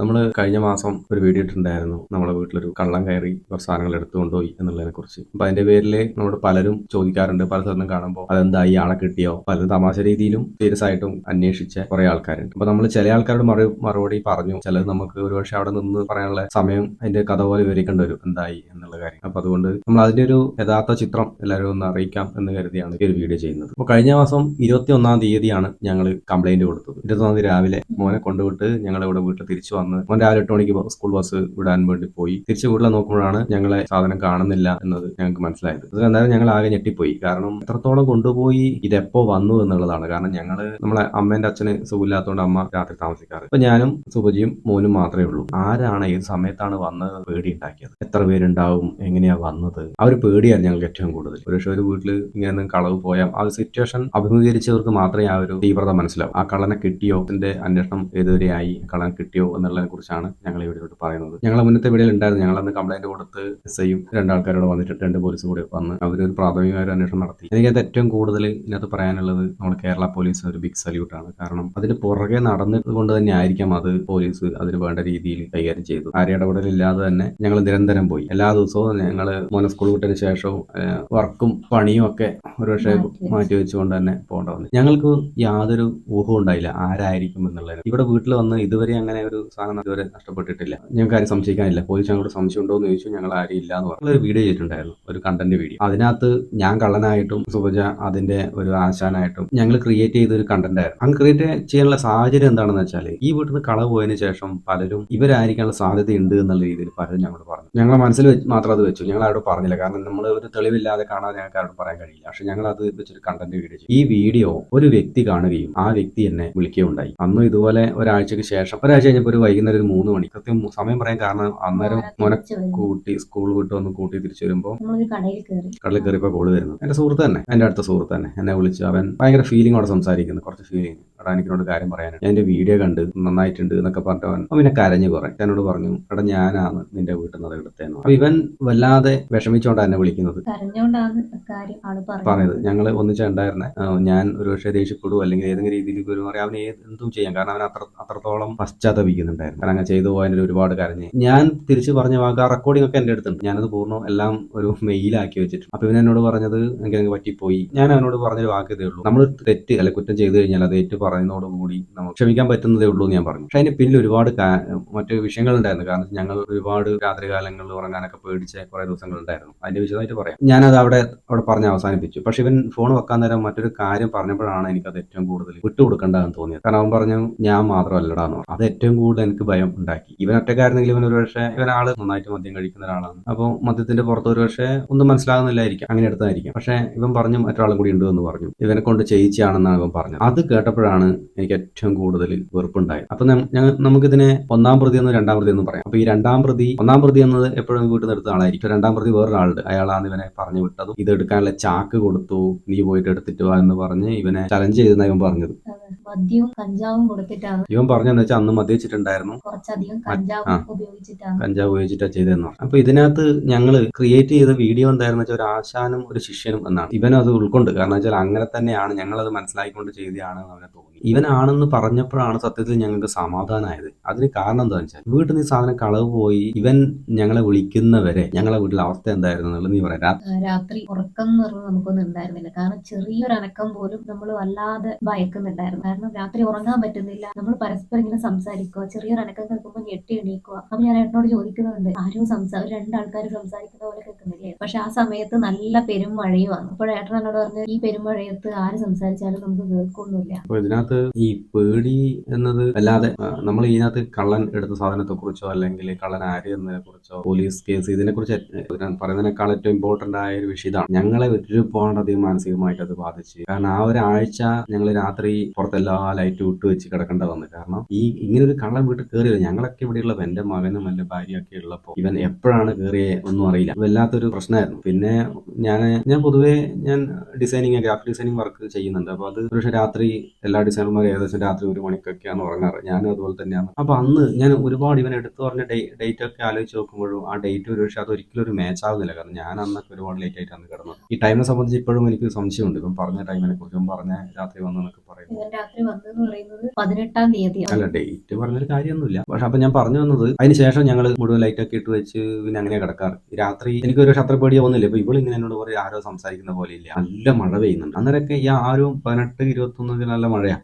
നമ്മൾ കഴിഞ്ഞ മാസം ഒരു വീഡിയോ ഇട്ടിട്ടുണ്ടായിരുന്നു. നമ്മുടെ വീട്ടിലൊരു കള്ളം കയറി കുറച്ച് സാധനങ്ങൾ എടുത്തുകൊണ്ടുപോയി എന്നുള്ളതിനെ കുറിച്ച്. അപ്പൊ അതിന്റെ പേരിൽ നമ്മൾ പലരും ചോദിക്കാറുണ്ട്. പല സ്ഥലത്തും കാണുമ്പോൾ അതെന്താ ഈ ആളെ കിട്ടിയോ? പലരും തമാശ രീതിയിലും സീരിയസ് ആയിട്ടും അന്വേഷിച്ച കുറെ ആൾക്കാരുണ്ട്. അപ്പൊ നമ്മൾ ചില ആൾക്കാരോട് മറു മറുപടി പറഞ്ഞു. ചിലത് നമുക്ക് ഒരുപക്ഷെ അവിടെ നിന്ന് പറയാനുള്ള സമയം അതിന്റെ കഥ പോലെ വിവരിക്കേണ്ടി വരും. എന്തായി എന്നുള്ള കാര്യം. അപ്പൊ അതുകൊണ്ട് നമ്മൾ അതിന്റെ ഒരു യഥാർത്ഥ ചിത്രം എല്ലാവരും ഒന്ന് അറിയിക്കാം എന്ന് കരുതിയാണ് ഈ ഒരു വീഡിയോ ചെയ്യുന്നത്. അപ്പൊ കഴിഞ്ഞ മാസം ഇരുപത്തി ഒന്നാം തീയതിയാണ് ഞങ്ങൾ കംപ്ലൈന്റ് കൊടുത്തത്. ഇരുപത്തി ഒന്നാം തീയതി രാവിലെ മോനെ കൊണ്ടുവിട്ട് ഞങ്ങൾ ഇവിടെ വീട്ടിൽ തിരിച്ചു വന്ന്. മോൻ രാവിലെ എട്ട് മണിക്ക് സ്കൂൾ ബസ് വിടാൻ വേണ്ടി പോയി. തിരിച്ചു വീട്ടിൽ നോക്കുമ്പോഴാണ് ഞങ്ങളെ സാധനം കാണുന്നില്ല എന്നത് ഞങ്ങൾക്ക് മനസ്സിലായത്. അത് എന്തായാലും ഞങ്ങൾ ആകെ ഞെട്ടിപ്പോയി. കാരണം എത്രത്തോളം കൊണ്ടുപോയി ഇതെപ്പോ വന്നു എന്നുള്ളതാണ്. കാരണം ഞങ്ങൾ നമ്മളെ അമ്മേന്റെ അച്ഛന് സുഖമില്ലാത്തതുകൊണ്ട് അമ്മ രാത്രി താമസിക്കാറ്. അപ്പൊ ഞാനും സുഭജിയും മോനും മാത്രമേ ഉള്ളൂ. ആരാണ് ഏത് സമയത്താണ് വന്ന് പേടി ഉണ്ടാക്കിയത്? എത്ര പേരുണ്ടാവും? എങ്ങനെയാ വന്നത്? ആ ഒരു പേടിയാണ് ഞങ്ങൾക്ക് ഏറ്റവും കൂടുതൽ. ഒരു പക്ഷേ ഒരു വീട്ടിൽ ഇങ്ങനെ കളവ് പോയാൽ ആ ഒരു സിറ്റുവേഷൻ അഭിമുഖീകരിച്ചവർക്ക് മാത്രമേ ആ ഒരു തീവ്രത മനസ്സിലാവും. ആ കള്ളനെ കിട്ടിയോ? അതിന്റെ അന്വേഷണം ഏതുവരെയായി കള്ളനെ കിട്ടിയോ? എന്നുള്ളതിനെ കുറിച്ചാണ് ഞങ്ങൾ ഇവിടെ പറയുന്നത്. ഞങ്ങളെ മുന്നത്തെ വീഡിയോയിൽ ഉണ്ടായിരുന്നു. ഞങ്ങൾ അന്ന് കംപ്ലൈന്റ് കൊടുത്ത് എസ് ഐയും രണ്ടാൾക്കാരോട് വന്നിട്ട് രണ്ട് പോലീസും കൂടി വന്ന് അവരൊരു പ്രാഥമികമായ ഒരു അന്വേഷണം നടത്തി. എനിക്കത് ഏറ്റവും കൂടുതൽ ഇതിനകത്ത് പറയാനുള്ളത് നമ്മൾ കേരള പോലീസ് ഒരു ബിഗ് സല്യൂട്ട് ആണ്. കാരണം അതിന് പുറകെ നടന്നത് കൊണ്ട് തന്നെ ആയിരിക്കാം അത് പോലീസ് അതിന് വേണ്ട രീതിയിൽ കൈകാര്യം ചെയ്തു ആരും ഇടപെടലില്ലാതെ തന്നെ ഞങ്ങൾ നിരന്തരം പോയി. എല്ലാ ദിവസവും ഞങ്ങൾ മോനെ സ്കൂൾ വിട്ടതിന് ശേഷവും വർക്കും പണിയും ഒക്കെ ഒരുപക്ഷെ മാറ്റി മാറ്റി വെച്ചുകൊണ്ട് തന്നെ പോകേണ്ട വന്നു. ഞങ്ങൾക്ക് യാതൊരു ഊഹവും ഉണ്ടായില്ല ആരായിരിക്കും എന്നുള്ളത്. ഇവിടെ വീട്ടിൽ വന്ന് ഇതുവരെ അങ്ങനെ ഒരു സാധനം ഇതുവരെ നഷ്ടപ്പെട്ടിട്ടില്ല. ഞങ്ങൾക്ക് ആരും സംശയിക്കാനില്ല. പോലീസ് ഞങ്ങളോട് സംശയം ഉണ്ടോ എന്ന് ചോദിച്ചു. ഞങ്ങൾ ആരും ഇല്ല എന്ന് പറഞ്ഞു. ഒരു വീഡിയോ ചെയ്തിട്ടുണ്ടായിരുന്നു. ഒരു കണ്ടന്റ് വീഡിയോ അതിനകത്ത് ഞാൻ കള്ളനായിട്ടും സുഭജ അതിന്റെ ഒരു ആശാനായിട്ടും ഞങ്ങൾ ക്രിയേറ്റ് ചെയ്ത ഒരു കണ്ടന്റ് ആയിരുന്നു. അങ്ങ് ക്രിയേറ്റ് ചെയ്യാനുള്ള സാഹചര്യം എന്താണെന്ന് വെച്ചാൽ ഈ വീട്ടിൽ നിന്ന് കളവ് പോയതിനു ശേഷം പലരും ഇവരായിരിക്കാനുള്ള സാധ്യതയുണ്ട് എന്നുള്ള രീതിയിൽ പലരും ഞങ്ങളോട് പറഞ്ഞു. ഞങ്ങളെ മനസ്സിൽ മാത്രം അത് വെച്ചു. ഞങ്ങൾ ആരോട് പറഞ്ഞില്ല. കാരണം നമ്മൾ ഒരു തെളിവില്ലാതെ കാണാൻ ഞങ്ങൾക്ക് ആരോട് പറയാൻ കഴിയില്ല. പക്ഷെ ഞങ്ങൾ അത് വെച്ചൊരു കണ്ടന്റ് വീഡിയോ ചെയ്തു. ഈ വീഡിയോ ഒരു വ്യക്തി കാണുകയും ആ വ്യക്തി എന്നെ വിളിക്കുകയുണ്ടായി. അന്നും ഇതുപോലെ ഒരാഴ്ചക്ക് ശേഷം ഒരാഴ്ച കഴിഞ്ഞപ്പോൾ ഒരു വൈകുന്നേരം ഒരു മൂന്ന് മണി. കൃത്യം സമയം പറയാൻ കാരണം അന്നേരം മോനെ കൂട്ടി സ്കൂൾ വിട്ട് വന്ന് കൂട്ടി തിരിച്ചു വരുമ്പോൾ കടലിൽ കയറിയപ്പോൾ കോൾ വരുന്നത്. എന്റെ സുഹൃത്ത് തന്നെ എന്റെ അടുത്ത സുഹൃത്ത് തന്നെ. എന്നെ വിളിച്ച് അവൻ ഭയങ്കര ഫീലിംഗ് അവിടെ സംസാരിക്കുന്നു. കുറച്ച് ഫീലിംഗ് എടാ എനിക്കിനോട് കാര്യം പറയാനാണ് ഞാൻ എന്റെ വീഡിയോ കണ്ട് നന്നായിട്ടുണ്ട് എന്നൊക്കെ പറഞ്ഞവൻ അവൻ അവൻ പിന്നെ കരഞ്ഞു കുറേ. എന്നോട് പറഞ്ഞു എടാ ഞാനാണ് നിന്റെ വീട്ടിൽ നിന്ന് അത് എടുത്തതെന്ന് അപ്പൊ ഇവൻ വല്ലാതെ വിഷമിച്ചോണ്ടാണ് എന്നെ വിളിക്കുന്നത്. പറഞ്ഞത്. ഞങ്ങൾ ഒന്നിച്ചുണ്ടായിരുന്നെ ഞാൻ ഒരു പക്ഷേ ദേഷ്യപ്പെടുവോ അല്ലെങ്കിൽ ഏതെങ്കിലും രീതിയിൽ പെരുമാറി അവൻ എന്തും ചെയ്യാം. കാരണം അവൻ അത്ര അത്രത്തോളം പശ്ചാത്തപിക്കുന്നുണ്ടായിരുന്നു. കാരണം അങ്ങനെ ചെയ്തു പോയതിന് ഒരുപാട് കരഞ്ഞ്. ഞാൻ തിരിച്ചു പറഞ്ഞ വാക്ക് ആ റെക്കോർഡിംഗ് ഒക്കെ എന്റെ അടുത്തുണ്ട്. ഞാനത് പൂർണം എല്ലാം ഒരു മെയിലാക്കി വെച്ചിട്ടുണ്ട്. അപ്പൊ ഇവൻ എന്നോട് പറഞ്ഞത് എനിക്ക് പറ്റിപ്പോയി. ഞാൻ അവനോട് പറഞ്ഞൊരു വാക്ക് ഇതേ ഉള്ളൂ. നമ്മൾ തെറ്റ് അല്ലെ കുറ്റം ചെയ്തു കഴിഞ്ഞാൽ അത് ഏറ്റു പറയുന്നതോടുകൂടി നമുക്ക് ക്ഷമിക്കാൻ പറ്റുന്നതേ ഉള്ളൂ എന്ന് ഞാൻ പറഞ്ഞു. പക്ഷെ അതിന് പിന്നിൽ ഒരുപാട് മറ്റു വിഷയങ്ങളുണ്ടായിരുന്നു. കാരണം ഞങ്ങൾ ഒരുപാട് രാത്രികാലങ്ങളിൽ ഉറങ്ങാനൊക്കെ പേടിച്ച കുറെ ദിവസങ്ങളുണ്ടായിരുന്നു. അതിന്റെ വിശദമായിട്ട് പറയാം. ഞാനത് അവിടെ അവിടെ പറഞ്ഞ് അവസാനിപ്പിച്ചു. പക്ഷെ ഇവൻ ഫോൺ വെക്കാൻ നേരം മറ്റൊരു കാര്യം പറഞ്ഞപ്പോഴാണ് എനിക്ക് അത് ഏറ്റവും കൂടുതൽ വിട്ടുകൊടുക്കേണ്ടതെന്ന് തോന്നിയത്. കാരണം അവൻ പറഞ്ഞു ഞാൻ മാത്രമല്ലടാ എന്ന് പറഞ്ഞു. അത് ഏറ്റവും കൂടുതൽ എനിക്ക് ഭയം ഉണ്ടാക്കി. ഇവൻ ഒറ്റക്കായിരുന്നെങ്കിൽ ഇവൻ ഒരു പക്ഷേ ഇവൻ ആൾ നന്നായിട്ട് മദ്യം കഴിക്കുന്ന ഒരാളാണ്. അപ്പോൾ മദ്യത്തിന്റെ പുറത്ത് ഒരു പക്ഷേ ഒന്നും മനസ്സിലാകുന്നില്ലായിരിക്കും. അങ്ങനെ എടുത്തായിരിക്കും. പക്ഷെ ഇവൻ പറഞ്ഞു മറ്റൊരാളും കൂടി ഉണ്ട് എന്ന് പറഞ്ഞു. ഇവനെ കൊണ്ട് ചെയ്യിച്ചാണെന്നാണ് ഇവൻ പറഞ്ഞത്. അത് കേട്ടപ്പോഴാണ് എനിക്ക് ഏറ്റവും കൂടുതൽ വെറുപ്പുണ്ടായത്. അപ്പൊ നമുക്കിതിനെ ഒന്നാം പ്രതി എന്ന് രണ്ടാം പ്രതി എന്ന് പറയാം. അപ്പൊ ഈ രണ്ടാം പ്രതി ഒന്നാം പ്രതി എന്നത് എപ്പോഴും വീട്ടിൽ നിന്ന് എടുത്ത ആളായിരിക്കും. രണ്ടാം പ്രതി വേറൊരാളുണ്ട്. അയാളാണ് ഇവനെ പറഞ്ഞു വിട്ടതും ഇത് എടുക്കാനുള്ള ചാക്ക് കൊടുത്തു നീ പോയിട്ട് എടുത്തിട്ട് വാ എന്ന് പറഞ്ഞ് ഇവനെ ചലഞ്ച് ചെയ്തെന്ന് ഇവൻ പറഞ്ഞത്. മദ്യവും കഞ്ചാവും കൊടുത്തിട്ടാണ്. ഇവൻ പറഞ്ഞെന്ന് വെച്ചാൽ അന്ന് മദ്യച്ചിട്ടുണ്ടായിരുന്നു കുറച്ചധികം. കഞ്ചാവും ഉപയോഗിച്ചിട്ടാണ്. കഞ്ചാവ് ഉപയോഗിച്ചിട്ടാ ചെയ്തതെന്ന് പറഞ്ഞു. അപ്പൊ ഇതിനകത്ത് ഞങ്ങൾ ക്രിയേറ്റ് ചെയ്ത വീഡിയോ എന്തായിരുന്നു വെച്ചാൽ ഒരു ആശാനും ഒരു ശിഷ്യനും എന്നാണ്. ഇവൻ അത് ഉൾക്കൊണ്ട് കാരണം വെച്ചാൽ അങ്ങനെ തന്നെയാണ് ഞങ്ങൾ അത് മനസ്സിലാക്കിക്കൊണ്ട് ചെയ്തതാണ് അവനെ തോന്നി ഇവനാണെന്ന് പറഞ്ഞപ്പോഴാണ് സത്യത്തിൽ ഞങ്ങൾക്ക് സമാധാനമായത് അതിന് കാരണം എന്താണെന്ന് വെച്ചാൽ വീട്ടിൽ നിന്ന് സാധനം കളവ് പോയി ഇവൻ ഞങ്ങളെ വിളിക്കുന്നവരെ ഞങ്ങളെ വീട്ടിലെ അവസ്ഥ എന്തായിരുന്നു എന്നുള്ളത് നീ പറയാം. രാത്രി ഉറക്കം എന്ന് പറഞ്ഞാൽ നമുക്കൊന്നും ഉണ്ടായിരുന്നില്ല. കാരണം ചെറിയൊരു അനക്കം പോലും നമ്മൾ വല്ലാതെ ഭയക്കുന്നുണ്ടായിരുന്നു. കാരണം രാത്രി ഉറങ്ങാൻ പറ്റുന്നില്ല. നമ്മൾ പരസ്പരം ഇങ്ങനെ സംസാരിക്കുക ചെറിയൊരു അനക്കം കേൾക്കുമ്പോൾ ഞെട്ടി എണീക്കുക. അപ്പൊ ഞാൻ എന്നോട് ചോദിക്കുന്നുണ്ട് ആരും സംസാ രണ്ടാൾക്കാർ സംസാരിക്കുന്ന പോലെ കേൾക്കുന്നില്ലേ? പക്ഷെ ആ സമയത്ത് നല്ല പെരുമഴയുമാണ് അപ്പോൾ ഏട്ടൻ എന്നോട് പറഞ്ഞു ഈ പെരുമഴയത്ത് ആര് സംസാരിച്ചാലും നമുക്ക് കേൾക്കൊന്നുമില്ല. ഇതിനകത്ത് ഈ പേടി എന്നത് അല്ലാതെ നമ്മൾ ഇതിനകത്ത് കള്ളൻ എടുത്ത സാധനത്തെ കുറിച്ചോ അല്ലെങ്കിൽ കള്ളൻ ആര് എന്നതിനെ കുറിച്ചോ പോലീസ് കേസ് ഇതിനെ കുറിച്ച് പറയുന്നതിനേക്കാൾ ഏറ്റവും ഇമ്പോർട്ടന്റ് ആയ ഒരു വിഷയം ഇതാണ്. ഞങ്ങളെ ഒരുപാടധികം മാനസികമായിട്ട് അത് ബാധിച്ച്. കാരണം ആ ഒരാഴ്ച ഞങ്ങൾ രാത്രി പുറത്തെല്ലാ ലൈറ്റ് വിട്ട് വെച്ച് കിടക്കേണ്ട വന്നു കാരണം ഈ ഇങ്ങനെ ഒരു കള്ളൻ വീട്ടിൽ കയറിയത് ഞങ്ങളൊക്കെ ഇവിടെയുള്ള എന്റെ മകനും എന്റെ ഭാര്യയൊക്കെ ഉള്ളപ്പോൾ ഇവൻ എപ്പോഴാണ് കയറിയേ ഒന്നും അറിയില്ല. വല്ലാത്തൊരു പ്രശ്നമായിരുന്നു. പിന്നെ ഞാൻ ഞാൻ പൊതുവേ ഞാൻ ഡിസൈനിങ് ഗ്രാഫിക് ഡിസൈനിങ് വർക്ക് ചെയ്യുന്നുണ്ട്. അപ്പോൾ അത് പക്ഷേ രാത്രി എല്ലാ ഡിസൈൻ ഡിസൈനർമാർ ഏകദേശം രാത്രി ഒരു മണിക്കൊക്കെയാണ് ഉറങ്ങാറ് ഞാനും അതുപോലെ തന്നെയാണ്. അപ്പൊ അന്ന് ഞാൻ ഒരുപാട് ഇവൻ എടുത്തു പറഞ്ഞ ഡേറ്റ് ഒക്കെ ആലോചിച്ച് നോക്കുമ്പോഴും ആ ഡേറ്റ് ഒരു പക്ഷേ അത് ഒരിക്കലും ഒരു മാച്ച് ആവുന്നില്ല. കാരണം ഞാൻ അന്നൊക്കെ ഒരുപാട് ലേറ്റ് ആയിട്ടാണ് കിടന്നത്. ഈ ടൈമിനെ സംബന്ധിച്ച് ഇപ്പോഴും എനിക്ക് സംശയമുണ്ട്. ഇപ്പം പറഞ്ഞ ടൈമിനെ കുറിച്ചും പറഞ്ഞ രാത്രി വന്നൊക്കെ പറയുന്നത്. രാത്രി പറയുന്നത് പതിനെട്ടാം തീയതി അല്ല ഡേറ്റ് പറഞ്ഞൊരു കാര്യമൊന്നുമില്ല. പക്ഷെ അപ്പൊ ഞാൻ പറഞ്ഞു വന്നത് അതിന് ശേഷം ഞങ്ങൾ മുഴുവൻ ലൈറ്റ് ഒക്കെ ഇട്ട് വെച്ച് പിന്നെ അങ്ങനെ കിടക്കാറ്. രാത്രി എനിക്ക് ഒരു അത്ര പേടിയോ ഒന്നുമില്ല. ഇപ്പൊ ഇവൾ ഇങ്ങനെ എന്നോട് പറയും ആരോ സംസാരിക്കുന്ന പോലെ ഇല്ല. നല്ല മഴ പെയ്യുന്നുണ്ട്. അന്നേരമൊക്കെ ഈ ആരും പതിനെട്ട് ഇരുപത്തൊന്നൊക്കെ നല്ല മഴയാ.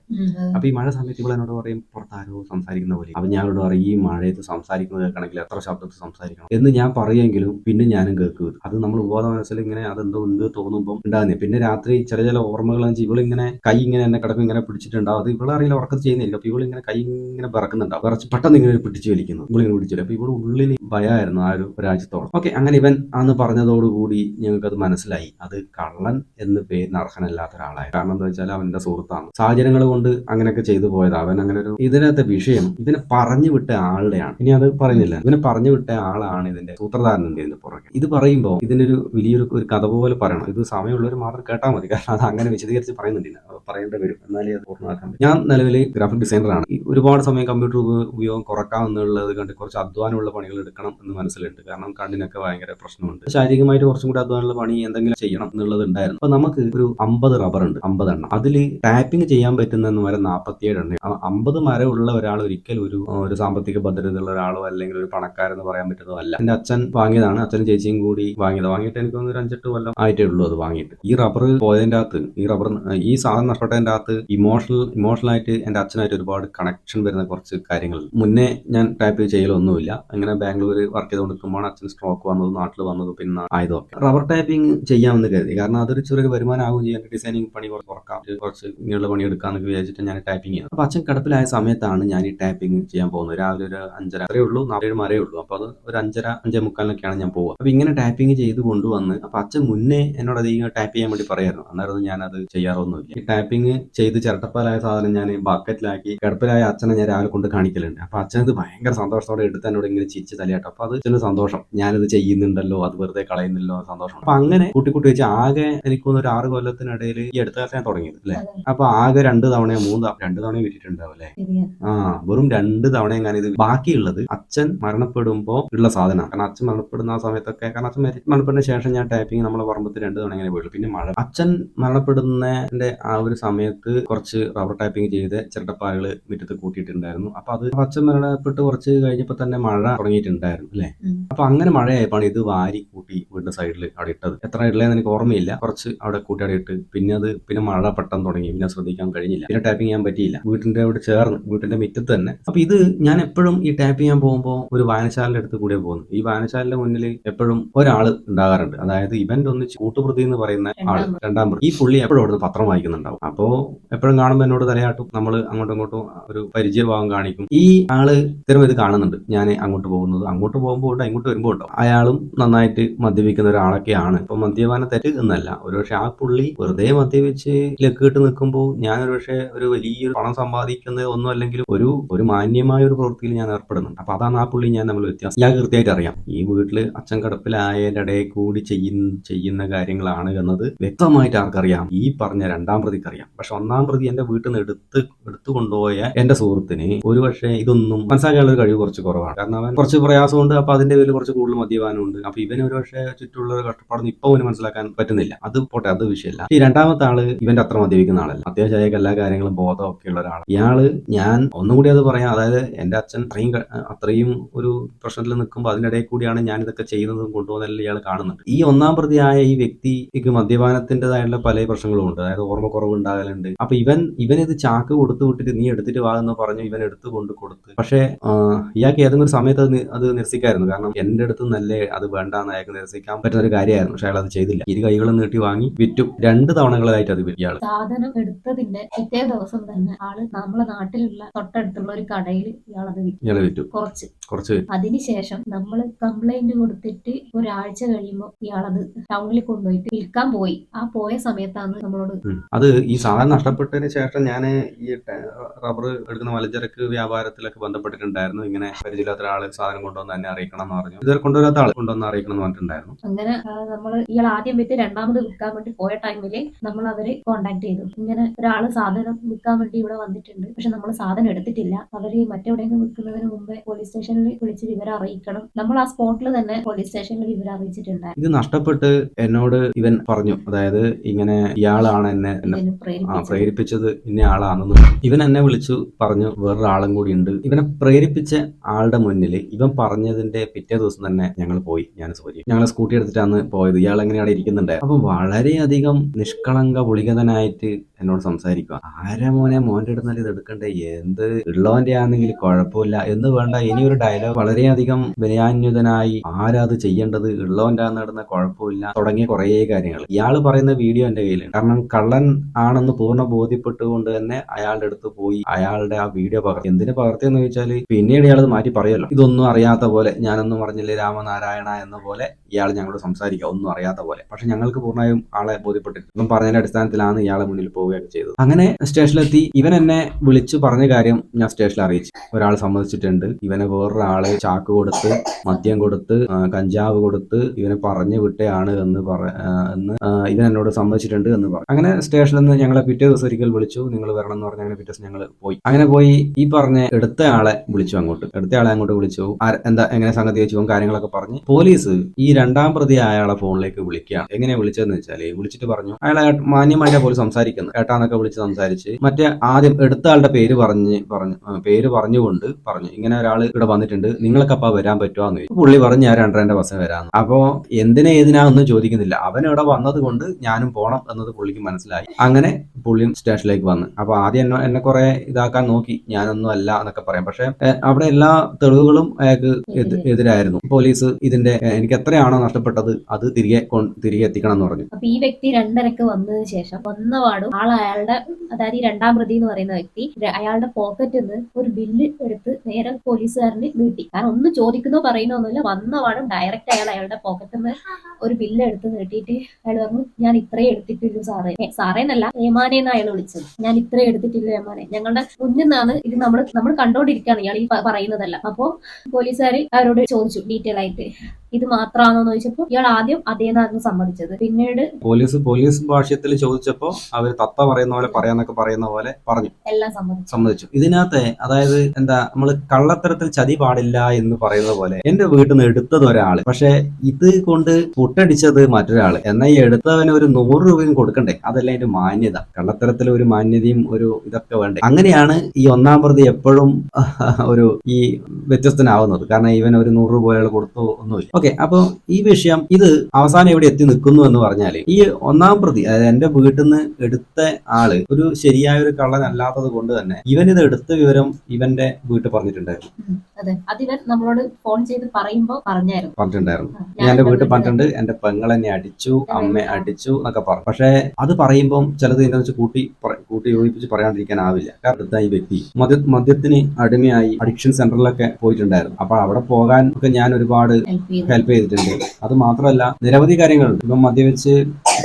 അപ്പൊ ഈ മഴ സമയത്ത് ഇവിടെ എന്നോട് പറയും പുറത്താരോ സംസാരിക്കുന്ന പോലെ? അപ്പൊ അവരോട് പറയും ഈ മഴയത്ത് സംസാരിക്കുന്നത് കേൾക്കണമെങ്കിൽ എത്ര ശബ്ദത്തിൽ സംസാരിക്കണം? എന്ന് ഞാൻ പറയുമെങ്കിലും പിന്നെ ഞാനും കേൾക്കുക അത് നമ്മൾ ഉപബോധ മനസ്സിൽ ഇങ്ങനെ അതെന്തോ ഉണ്ട് തോന്നുമ്പോൾ ഉണ്ടാകുന്നേ. പിന്നെ രാത്രി ചില ചില ഓർമ്മകൾ ഇവളിങ്ങനെ കൈ ഇങ്ങനെ എന്നെ കിടക്കും ഇങ്ങനെ പിടിച്ചിട്ടുണ്ടാവും. അത് ഇവളറിയില്ല ഉറക്കത്ത് ചെയ്യുന്നില്ല. അപ്പൊ ഇവളിങ്ങനെ കൈ ഇങ്ങനെ വിറക്കുന്നുണ്ടാവും. വിറച്ച് പെട്ടെന്ന് ഇങ്ങനെ പിടിച്ചു വലിക്കുന്നു. ഇവളിങ്ങനെ പിടിച്ചില്ല അപ്പൊ ഇവിടെ ഉള്ളിൽ ഭയമായിരുന്നു ആ ഒരു രാജ്യത്തോളം ഓക്കെ അങ്ങനെ ഇവൻ അന്ന് പറഞ്ഞതോടുകൂടി ഞങ്ങൾക്ക് അത് മനസ്സിലായി. അത് കള്ളൻ എന്ന് പേരിന് അർഹനല്ലാത്ത ഒരാളായി കാരണം എന്താ വെച്ചാൽ അവന്റെ സുഹൃത്താണ്. സാഹചര്യങ്ങൾ കൊണ്ട് അങ്ങനെയൊക്കെ ചെയ്തു പോയത്. അവൻ അങ്ങനെ ഒരു ഇതിനകത്തെ വിഷയം ഇതിനെ പറഞ്ഞു വിട്ട ആളുടെയാണ്. ഇനി അത് പറയുന്നില്ല. ഇവനെ പറഞ്ഞു വിട്ട ആളാണ് ഇതിന്റെ സൂത്രധാരൻ ഇതിന്റെ പുറകെ. ഇത് പറയുമ്പോൾ ഇതിനൊരു വലിയൊരു ഒരു കഥ പോലെ പറയണം. ഇത് സമയമുള്ളവർ മാത്രം കേട്ടാൽ മതി. കാരണം അത് അങ്ങനെ വിശദീകരിച്ച് പറയുന്നുണ്ടില്ല പറയേണ്ടി വരും. എന്നാലേ അത് പൂർണമാക്കാൻ ഞാൻ നിലവിൽ ഗ്രാഫിക് ഡിസൈനറാണ്. ഒരുപാട് സമയം കമ്പ്യൂട്ടർ ഉപയോഗം കുറക്കാം എന്നുള്ളത് കണ്ട് കുറച്ച് അധ്വാനമുള്ള പണികൾ എടുക്കണം എന്ന് മനസ്സിലുണ്ട്. കാരണം കണ്ണിനൊക്കെ ഭയങ്കര പ്രശ്നമുണ്ട്. ശാരീരികമായിട്ട് കുറച്ചും കൂടി അധ്വാനമുള്ള പണി എന്തെങ്കിലും ചെയ്യണം എന്നുള്ളത് ഉണ്ടായിരുന്നു. അപ്പൊ നമുക്ക് ഒരു അമ്പത് റബ്ബർ ഉണ്ട് അമ്പത് എണ്ണം അതിൽ ടാപ്പിംഗ് ചെയ്യാൻ പറ്റുന്ന മരം നാൽപ്പത്തിയേഴ് എണ്ണം അമ്പത് മരം ഉള്ള ഒരാൾ ഒരിക്കലും ഒരു ഒരു സാമ്പത്തിക ഭദ്രതയുള്ള ഒരാളോ അല്ലെങ്കിൽ ഒരു പണക്കാരെന്ന് പറയാൻ പറ്റുന്നതോ അല്ല എന്റെ അച്ഛൻ വാങ്ങിയതാണ്. അച്ഛനും ചേച്ചിയും കൂടി വാങ്ങിയത്. വാങ്ങിയിട്ട് എനിക്ക് തോന്നുന്നു അഞ്ചെട്ട് കൊല്ലം ആയിട്ടേ ഉള്ളൂ അത് വാങ്ങിയിട്ട്. ഈ റബ്ബർ പോയതിന്റെ അകത്ത് ഈ റബ്ബർ ഈ സാധനം നഷ്ടപ്പെട്ടതിന്റെ അകത്ത് ഇമോഷണൽ ആയിട്ട് എന്റെ അച്ഛനായിട്ട് ഒരുപാട് കണക്ഷൻ വരുന്ന കുറച്ച് കാര്യങ്ങൾ. മുന്നേ ഞാൻ ടൈപ്പ് ചെയ്യലൊന്നുമില്ല അങ്ങനെ ബാംഗ്ലൂർ വർക്ക് ചെയ്ത് കൊടുക്കുമ്പോൾ അച്ഛൻ സ്ട്രോക്ക് വന്നത് നാട്ടിൽ വന്നത് പിന്നെ ആയതൊക്കെ. റബ്ബർ ടൈപ്പിംഗ് ചെയ്യാമെന്ന് കരുതി. കാരണം അതൊരു ചെറിയ വരുമാനം ആകും ചെയ്യാൻ ഡിസൈനിങ് പണി കുറക്കാം. കുറച്ച് ഇങ്ങനെയുള്ള പണി എടുക്കാമെന്ന് വിചാരിച്ചിട്ട് ഞാൻ ടൈപ്പിംഗ് ചെയ്യുന്നത് അപ്പൊ അച്ഛൻ കിടപ്പിലായ സമയത്താണ് ഞാൻ ഈ ടൈപ്പിംഗ് ചെയ്യാൻ പോകുന്നത്. രാവിലെ ഒരു അഞ്ചര അത്രേ ഉള്ളൂ നാലേഴ് മരേ ഉള്ളൂ. അപ്പൊ അത് ഒരു അഞ്ചര അഞ്ചേ മുക്കാലിനൊക്കെയാണ് ഞാൻ പോവുക. അപ്പൊ ഇങ്ങനെ ടൈപ്പിംഗ് ചെയ്ത് കൊണ്ടുവന്ന് അപ്പൊ അച്ഛൻ മുന്നേ എന്നോട് അധികം ടൈപ്പ് ചെയ്യാൻ വേണ്ടി പറയായിരുന്നു. അന്നേരം ഞാൻ അത് ചെയ്യാറൊന്നുമില്ല. ഈ ടൈപ്പിംഗ് ചെയ്ത് ചിരട്ടപ്പാലായ സാധനം ഞാൻ ബക്കറ്റിലാക്കി കിടപ്പിലായ അച്ഛനെ ഞാൻ രാവിലെ കൊണ്ട് കാണിക്കലുണ്ട്. അപ്പൊ അച്ഛൻ ഇത് ഭയങ്കര സന്തോഷത്തോടെ എടുത്ത് എന്നോട് ഇങ്ങനെ ചിരിച്ച് തലയാട്ടോ അപ്പൊ അത് അച്ഛന് സന്തോഷം. ഞാനിത് ചെയ്യുന്നുണ്ടല്ലോ അത് വെറുതെ കളയുന്നില്ലോ സന്തോഷം. അപ്പൊ അങ്ങനെ കൂട്ടി കൂട്ടി വെച്ച് ആകെ എനിക്ക് ഒരു ആറ് കൊല്ലത്തിനിടയിൽ ഈ അടുത്ത കാലത്ത് ഞാൻ തുടങ്ങിയത് അല്ലേ. അപ്പൊ ആകെ രണ്ട് തവണയോ മൂന്ന് തവണ രണ്ട് തവണയോ വിറ്റിട്ടുണ്ടാവും അല്ലേ ആ വെറും രണ്ട് തവണയും ഞാൻ ഇത് ബാക്കിയുള്ളത് അച്ഛൻ മരണപ്പെടുമ്പോൾ ഉള്ള സാധനം കാരണം അച്ഛൻ മരണപ്പെടുന്ന ആ സമയത്തൊക്കെ കാരണം അച്ഛൻ മരണപ്പെടുന്ന ശേഷം ഞാൻ ടൈപ്പിംഗ് നമ്മളെ പറമ്പത്തിൽ രണ്ട് തവണ ഇങ്ങനെ പോയുള്ളൂ പിന്നെ മഴ. അച്ഛൻ മരണപ്പെടുന്നതിന്റെ ആ ഒരു സമയത്ത് കുറച്ച് റബ്ബർ ടൈപ്പിംഗ് ചെയ്ത് ചിരട്ടപ്പാലുകൾ മുറ്റത്ത് കൂട്ടിയിട്ടുണ്ടായിരുന്നു. അപ്പൊ അത് അച്ഛൻ മരണപ്പെട്ട് കുറച്ച് കഴിഞ്ഞപ്പോൾ തന്നെ മഴ തുടങ്ങിയിട്ടുണ്ടായിരുന്നു അല്ലേ. അപ്പൊ അങ്ങനെ മഴയായപ്പോൾ ഇത് വാരി കൂട്ടി വീടിന്റെ സൈഡിൽ അവിടെ ഇട്ടത്. എത്ര ഇടലെന്ന് എനിക്ക് ഓർമ്മയില്ല. കുറച്ച് അവിടെ കൂട്ടി അവിടെ ഇട്ട്. പിന്നെ അത് പിന്നെ മഴ പെട്ടെന്ന് തുടങ്ങി. പിന്നെ ശ്രദ്ധിക്കാൻ കഴിഞ്ഞില്ല. പിന്നെ ടാപ്പിംഗ് ചെയ്യാൻ പറ്റിയില്ല. വീട്ടിന്റെ അവിടെ ചേർന്ന് വീട്ടിന്റെ മുറ്റത്ത് തന്നെ. അപ്പൊ ഇത് ഞാൻ എപ്പോഴും ഈ ടാപ്പ് ചെയ്യാൻ പോകുമ്പോൾ ഒരു വായനശാലയുടെ അടുത്ത് കൂടെ പോകുന്നു. ഈ വായനശാലയുടെ മുന്നിൽ എപ്പോഴും ഒരാൾ ഉണ്ടാകാറുണ്ട്. അതായത് ഇവന്റ് ഒന്ന് കൂട്ടുപ്രതി എന്ന് പറയുന്ന ആൾ രണ്ടാം പ്രതി. ഈ പുള്ളി എപ്പോഴും അവിടുന്ന് പത്രം വായിക്കുന്നുണ്ടാവും. അപ്പോ എപ്പോഴും കാണുമ്പോൾ എന്നോട് തലയാട്ടും നമ്മൾ അങ്ങോട്ടും ഇങ്ങോട്ടും ഒരു പരിചയഭാവം കാണിക്കും. ഈ ആൾ ഇത്തരം ഇത് കാണുന്നുണ്ട്. ഞാൻ അങ്ങോട്ട് പോകുന്നത്. അങ്ങോട്ട് പോകുമ്പോൾ ഉണ്ട് ഇങ്ങോട്ട് വരുമ്പോൾ ഉണ്ടാവും അയാളും നന്നായിട്ട് മദ്യപിക്കുന്ന ഒരാളൊക്കെയാണ്. ഇപ്പൊ മദ്യപാന തെറ്റ് എന്നല്ല. ഒരുപക്ഷെ ആ പുള്ളി വെറുതെ മദ്യപിച്ച് ലക്കിട്ട് നിൽക്കുമ്പോൾ ഞാൻ ഒരുപക്ഷെ ഒരു വലിയൊരു പണം സമ്പാദിക്കുന്നത് ഒന്നും അല്ലെങ്കിലും ഒരു ഒരു മാന്യമായ ഒരു പ്രവൃത്തിയിൽ ഞാൻ ഏർപ്പെടുന്നുണ്ട്. അപ്പൊ അതാണ് ആ പുള്ളി ഞാൻ നമ്മൾ വ്യത്യാസം. ഞാൻ കൃത്യമായിട്ട് അറിയാം. ഈ വീട്ടിൽ അച്ഛൻ കടപ്പിലായതിന്റെ ഇടയിൽ കൂടി ചെയ്യുന്ന ചെയ്യുന്ന കാര്യങ്ങളാണ് എന്നത് വ്യക്തമായിട്ട് ആർക്കറിയാം. ഈ പറഞ്ഞ രണ്ടാം പ്രതിക്ക് അറിയാം. പക്ഷെ ഒന്നാം പ്രതി എന്റെ വീട്ടിൽ നിന്ന് എടുത്ത് എടുത്തു കൊണ്ടുപോയ എന്റെ സുഹൃത്തിന് ഒരു പക്ഷേ ഇതൊന്നും മനസ്സിലാക്കാനുള്ള ഒരു കഴിവ് കുറച്ച് കുറവാണ്. കാരണം അവൻ കുറച്ച് പ്രയാസമുണ്ട് അപ്പൊ അതിന്റെ പേരിൽ കുറച്ച് കൂടുതൽ മദ്യപാനമുണ്ട്. അപ്പൊ ഇവന് ഒരു പക്ഷേ ചുറ്റുള്ള ഒരു കഷ്ടപ്പാടൊന്നും ഇപ്പൊ അവന് മനസ്സിലാക്കാൻ പറ്റുന്നില്ല. അത് പോട്ടെ അത് വിഷയമല്ല. ഈ രണ്ടാമത്തെ ആൾ ഇവന്റെ അത്ര മദ്യപിക്കുന്ന ആളല്ല. അത്യാവശ്യം എല്ലാ എല്ലാ കാര്യങ്ങളും ബോധമൊക്കെ ഉള്ള ഒരാളാണ്. ഇയാൾ ഞാൻ ഒന്നും കൂടി അത് പറയാം. അതായത് എന്റെ അച്ഛൻ അത്രയും അത്രയും ഒരു പ്രശ്നത്തിൽ നിൽക്കുമ്പോൾ അതിനിടയിൽ കൂടിയാണ് ഞാൻ ഇതൊക്കെ ചെയ്യുന്നതും കൊണ്ടുപോകുന്നതെല്ലാം ഇയാൾ കാണുന്നുണ്ട്. ഈ ഒന്നാം പ്രതിയായ ഈ വ്യക്തിക്ക് മദ്യപാനത്തിന്റെതായുള്ള പല പ്രശ്നങ്ങളും ഉണ്ട്. അതായത് ഓർമ്മക്കുറവ് ഉണ്ടാകലുണ്ട് അപ്പൊ ഇവൻ ഇത് ചാക്ക് കൊടുത്തു വിട്ടിട്ട് നീ എടുത്തിട്ട് വാ എന്ന് പറഞ്ഞു ഇവൻ എടുത്തു കൊണ്ട് കൊടുത്ത്. പക്ഷേ ഇയാൾക്ക് ഏതെങ്കിലും സമയത്ത് അത് അത് നിരസിക്കായിരുന്നു. കാരണം എന്റെ അടുത്ത് നല്ല അത് വേണ്ട എന്ന് അയാൾക്ക് നിരസിക്കാൻ പറ്റുന്ന ഒരു കാര്യമായിരുന്നു. പക്ഷെ അയാൾ അത് ചെയ്തില്ല. ഇരു കൈകളും നീട്ടി വാങ്ങി വിറ്റു. രണ്ട് തവണകളായിട്ട് അത് ഇയാൾ സാധനം എടുത്തതിന്റെ പിറ്റേ ദിവസം തന്നെ ആൾ നമ്മളെ നാട്ടിലുള്ള തൊട്ടടുത്തുള്ള ഒരു കടയിൽ ഇയാളത് വിറ്റു. കുറച്ച്. കുറച്ച്. അതിനുശേഷം നമ്മൾ കംപ്ലൈന്റ് കൊടുത്തിട്ട് ഒരാഴ്ച കഴിയുമ്പോൾ ഇയാളത് ടൗണിൽ കൊണ്ടുപോയിട്ട് വിൽക്കാൻ പോയി. ആ പോയ സമയത്താണ് നമ്മളോട് അത് ഈ സാധനം നഷ്ടപ്പെട്ടതിന് ശേഷം ഞാൻ ഈ റബ്ബർ എടുക്കുന്ന മലഞ്ചരക്ക് വ്യാപാരത്തിലൊക്കെ ബന്ധപ്പെട്ടിട്ടുണ്ടായിരുന്നു. ഇങ്ങനെ പരിചയമില്ലാത്ത ഒരാൾ സാധനം കൊണ്ടുവന്ന് തന്നെ അറിയിക്കണം എന്ന് പറഞ്ഞു. ഇതുവരെ കൊണ്ടുവരാത്ത ആൾ കൊണ്ടുവന്ന് അറിയിക്കണം എന്ന് പറഞ്ഞിട്ടുണ്ടായിരുന്നു. അങ്ങനെ നമ്മൾ ഇയാൾ ആദ്യം വിറ്റ് രണ്ടാമത് വിൽക്കാൻ വേണ്ടി പോയ ടൈമിൽ നമ്മൾ അവരെ കോണ്ടാക്ട് ചെയ്തു. ഇങ്ങനെ ഒരാൾ സാധനം സാധനം വിൽക്കാൻ വേണ്ടി ഇവിടെ വന്നിട്ടുണ്ട്. പക്ഷെ നമ്മൾ സാധനം എടുത്തിട്ടില്ല. അവർ മറ്റെവിടെയെങ്കിലും വിൽക്കുന്നതിന് മുമ്പേ പോലീസ് സ്റ്റേഷനിൽ വിളിച്ച് വിവരം അറിയിക്കണം. നമ്മൾ ആ സ്പോട്ടിൽ തന്നെ പോലീസ് സ്റ്റേഷനിൽ വിവരം അറിയിച്ചിട്ടുണ്ടായിരുന്നു. ഇത് നഷ്ടപ്പെട്ട് എന്നോട് ഇവൻ പറഞ്ഞു. അതായത് ഇങ്ങനെ ഇയാളാണ് എന്നെ പ്രേരിപ്പിച്ചത്. ഇന്ന ആളാണെന്ന് ഇവൻ എന്നെ വിളിച്ചു പറഞ്ഞു വേറൊരാളും കൂടി ഉണ്ട്. ഇവനെ പ്രേരിപ്പിച്ച ആളുടെ മുന്നിൽ ഇവൻ പറഞ്ഞതിന്റെ പിറ്റേ ദിവസം തന്നെ ഞങ്ങൾ പോയി. ഞാൻ സോരി ഞങ്ങൾ സ്കൂട്ടി എടുത്തിട്ടാണ് പോയത്. ഇയാൾ എങ്ങനെയാണ് ഇരിക്കുന്നുണ്ട് അപ്പൊ വളരെയധികം നിഷ്കളങ്ക പുളികതനായിട്ട് എന്നോട് സംസാരിക്കുക ആരാ മോനെ? മോന്റെ അടുത്ത് ഇത് എടുക്കണ്ടേ? എന്ത് ഉള്ളവന്റെ ആണെങ്കിൽ കുഴപ്പമില്ല. എന്ന് വേണ്ട? ഇനി ഒരു ഡയലോഗ് വളരെയധികം വിനയാന്യുതനായി ആരാ അത് ചെയ്യേണ്ടത്? ഉള്ളവന്റെ ആന്ന് നടന്ന കുഴപ്പമില്ല. തുടങ്ങിയ കുറേ കാര്യങ്ങൾ. ഇയാൾ പറയുന്ന വീഡിയോ എന്റെ കയ്യിലുണ്ട്. കാരണം കള്ളൻ ആണെന്ന് പൂർണ ബോധ്യപ്പെട്ടുകൊണ്ട് തന്നെ അയാളുടെ അടുത്ത് പോയി അയാളുടെ ആ വീഡിയോ പകർത്തി. എന്തിനു പകർത്തിയെന്ന് ചോദിച്ചാൽ പിന്നീട് ഇയാൾ മാറ്റി പറയുമല്ലോ. ഇതൊന്നും അറിയാത്ത പോലെ ഞാനൊന്നും പറഞ്ഞില്ലേ രാമനാരായണ എന്ന പോലെ ഇയാൾ ഞങ്ങളോട് സംസാരിക്കുക. ഒന്നും അറിയാത്ത പോലെ. പക്ഷെ ഞങ്ങൾക്ക് പൂർണമായും ആളെ ബോധ്യപ്പെട്ടിട്ടുണ്ട് പറഞ്ഞതിന്റെ അടിസ്ഥാനത്തിലാണ് ഇയാളെ മുന്നിൽ പോവുകയൊക്കെ ചെയ്തത്. അങ്ങനെ സ്റ്റേഷനിലെത്തി. ഇവൻ എന്നെ വിളിച്ചു പറഞ്ഞ കാര്യം ഞാൻ സ്റ്റേഷനിൽ അറിയിച്ചു. ഒരാൾ സമ്മതിച്ചിട്ടുണ്ട്. ഇവനെ വേറൊരാൾ ചാക്ക് കൊടുത്ത് മദ്യം കൊടുത്ത് കഞ്ചാവ് കൊടുത്ത് ഇവനെ പറഞ്ഞു വിട്ടയാണ് എന്ന് പറ എന്ന് ഇവൻ എന്നോട് സമ്മതിച്ചിട്ടുണ്ട് എന്ന് പറഞ്ഞു. അങ്ങനെ സ്റ്റേഷനിൽ നിന്ന് ഞങ്ങളെ പിറ്റേ ദിവസം ഒരിക്കൽ വിളിച്ചു. നിങ്ങൾ വരണം എന്ന് പറഞ്ഞ് അങ്ങനെ പിറ്റേ ദിവസം ഞങ്ങൾ പോയി. അങ്ങനെ പോയി ഈ പറഞ്ഞ എടുത്ത ആളെ വിളിച്ചു അങ്ങോട്ട്. എടുത്ത ആളെ അങ്ങോട്ട് വിളിച്ചു. എന്താ എങ്ങനെ സംഗതി വെച്ചു കാര്യങ്ങളൊക്കെ പറഞ്ഞ് പോലീസ് ഈ രണ്ടാം പ്രതി അയാളെ ഫോണിലേക്ക് വിളിക്കുകയാണ്. എങ്ങനെ വിളിച്ചതെന്ന് വെച്ചാൽ വിളിച്ചിട്ട് പറഞ്ഞു. അയാളെ മാന്യമായിട്ട് പോലും സംസാരിക്കുന്നു ഏട്ടാന്നൊക്കെ വിളിച്ച് സംസാരിച്ച് മറ്റേ ആദ്യം എടുത്ത ആളുടെ പേര് പറഞ്ഞ് പറഞ്ഞു പേര് പറഞ്ഞുകൊണ്ട് പറഞ്ഞു ഇങ്ങനെ ഒരാൾ ഇവിടെ വന്നിട്ടുണ്ട് നിങ്ങളൊക്കെ അപ്പൊ വരാൻ പറ്റുമോ എന്ന് ചോദിച്ചു. പുള്ളി പറഞ്ഞു ഞാൻ രണ്ടരന്റെ ബസ്സിന് വരാന്ന്. അപ്പോ എന്തിനാ ഏതിനാ ഒന്നും ചോദിക്കുന്നില്ല. അവൻ ഇവിടെ വന്നത് കൊണ്ട് ഞാനും പോണം എന്നത് പുള്ളിക്ക് മനസ്സിലായി. അങ്ങനെ പുള്ളിയും സ്റ്റേഷനിലേക്ക് വന്ന്. അപ്പൊ ആദ്യം എന്നെ കുറെ ഇതാക്കാൻ നോക്കി. ഞാനൊന്നും അല്ല എന്നൊക്കെ പറയാം. പക്ഷെ അവിടെ എല്ലാ തെളിവുകളും അയാൾക്ക് എതി- എതിരായിരുന്നു. പോലീസ് ഇതിന്റെ എനിക്ക് എത്രയാണോ നഷ്ടപ്പെട്ടത് അത് തിരികെ തിരികെ എത്തിക്കണം എന്ന് പറഞ്ഞു. അപ്പൊ ഈ വ്യക്തി രണ്ടരക്ക് വന്നതിന് ശേഷം വന്ന പാടും ആൾ അയാളുടെ അതായത് ഈ രണ്ടാം പ്രതി എന്ന് പറയുന്ന വ്യക്തി അയാളുടെ പോക്കറ്റിൽ നിന്ന് ഒരു ബില്ല് എടുത്ത് നേരെ പോലീസുകാരന് നീട്ടി കാരണം ഒന്ന് ചോദിക്കുന്നോ പറയുന്നോ ഒന്നുമില്ല വന്ന പാടും ഡയറക്റ്റ് അയാൾ അയാളുടെ പോക്കറ്റിൽ നിന്ന് ഒരു ബില്ല് എടുത്ത് നീട്ടിയിട്ട് അയാൾ പറഞ്ഞു ഞാൻ ഇത്രയും എടുത്തിട്ടുള്ളൂ സാറേ. സാറേ എന്നല്ല ഏമാനെ എന്ന് അയാൾ വിളിച്ചത്. ഞാൻ ഇത്രയും എടുത്തിട്ടില്ല ഏമാനെ. ഞങ്ങളുടെ മുന്നിൽ നിന്നാണ് ഇത് നമ്മൾ നമ്മൾ കണ്ടോണ്ടിരിക്കുകയാണ് ഇയാൾ ഈ പറയുന്നതല്ല. അപ്പോ പോലീസുകാർ അവരോട് ചോദിച്ചു ഡീറ്റെയിൽ ആയിട്ട്. ഇത് മാത്രമാണോ എന്ന് ചോദിച്ചപ്പോൾ ഇയാൾ ആദ്യം അതേന്നായിരുന്നു സമ്മതിച്ചത്. പിന്നീട് പോലീസ് പോലീസ് ഭാഷ്യത്തിൽ ചോദിച്ചപ്പോ അവർ തത്ത പറയുന്ന പോലെ പറയാന്നൊക്കെ പറയുന്ന പോലെ പറഞ്ഞു. എല്ലാം സമ്മതിച്ചു. സമ്മതിച്ചു. ഇതിനകത്തെ അതായത് എന്താ നമ്മൾ കള്ളത്തരത്തിൽ ചതി പാടില്ല എന്ന് പറയുന്ന പോലെ എന്റെ വീട്ടിൽ നിന്ന് എടുത്തത് ഒരാൾ. പക്ഷെ ഇത് കൊണ്ട് പുട്ടടിച്ചത് മറ്റൊരാൾ. എന്നാൽ ഈ എടുത്തവന് ഒരു നൂറ് രൂപയും കൊടുക്കണ്ടേ? അതല്ല അതിന്റെ മാന്യത. കള്ളത്തരത്തിൽ ഒരു മാന്യതയും ഒരു ഇതൊക്കെ വേണ്ടേ? അങ്ങനെയാണ് ഈ ഒന്നാം പ്രതി എപ്പോഴും ഒരു ഈ വ്യത്യസ്തനാവുന്നത്. കാരണം ഇവൻ ഒരു നൂറ് രൂപ കൊടുത്തു ഒന്നുമില്ല ഓക്കെ അപ്പൊ ഈ വിഷയം ഇത് അവസാനം എവിടെ എത്തി നിൽക്കുന്നു എന്ന് പറഞ്ഞാൽ ഈ ഒന്നാം പ്രതി അതായത് എന്റെ വീട്ടിൽ നിന്ന് എടുത്ത ആൾ ഒരു ശരിയായ ഒരു കള്ളനല്ലാത്തത് കൊണ്ട് തന്നെ ഇവൻ ഇത് എടുത്ത വിവരം ഇവന്റെ വീട്ടിൽ പറഞ്ഞിട്ടുണ്ടായിരുന്നു. അതെ. അതിവൻ നമ്മളോട് ഫോൺ ചെയ്ത് പറഞ്ഞായിരുന്നു. പറഞ്ഞിട്ടുണ്ടായിരുന്നു. ഞാൻ എന്റെ വീട്ടിൽ പറഞ്ഞിട്ടുണ്ട് എന്റെ പെങ്ങളെന്നെ അടിച്ചു അമ്മ അടിച്ചു എന്നൊക്കെ പറഞ്ഞു. പക്ഷേ അത് പറയുമ്പോൾ ചിലത് ഇതിനെ വെച്ച് കൂട്ടി കൂട്ടി യോജിപ്പിച്ച് പറയാണ്ടിരിക്കാൻ ആവില്ല കാരണം ഈ വ്യക്തി. മദ്യ മദ്യത്തിന് അടിമയായി അഡിക്ഷൻ സെന്ററിലൊക്കെ പോയിട്ടുണ്ടായിരുന്നു. അപ്പൊ അവിടെ പോകാൻ ഒക്കെ ഞാൻ ഒരുപാട് ഹെൽപ്പ് ചെയ്തിട്ടുണ്ട്. അത് മാത്രമല്ല നിരവധി കാര്യങ്ങളുണ്ട്. ഇപ്പം മദ്യവെച്ച്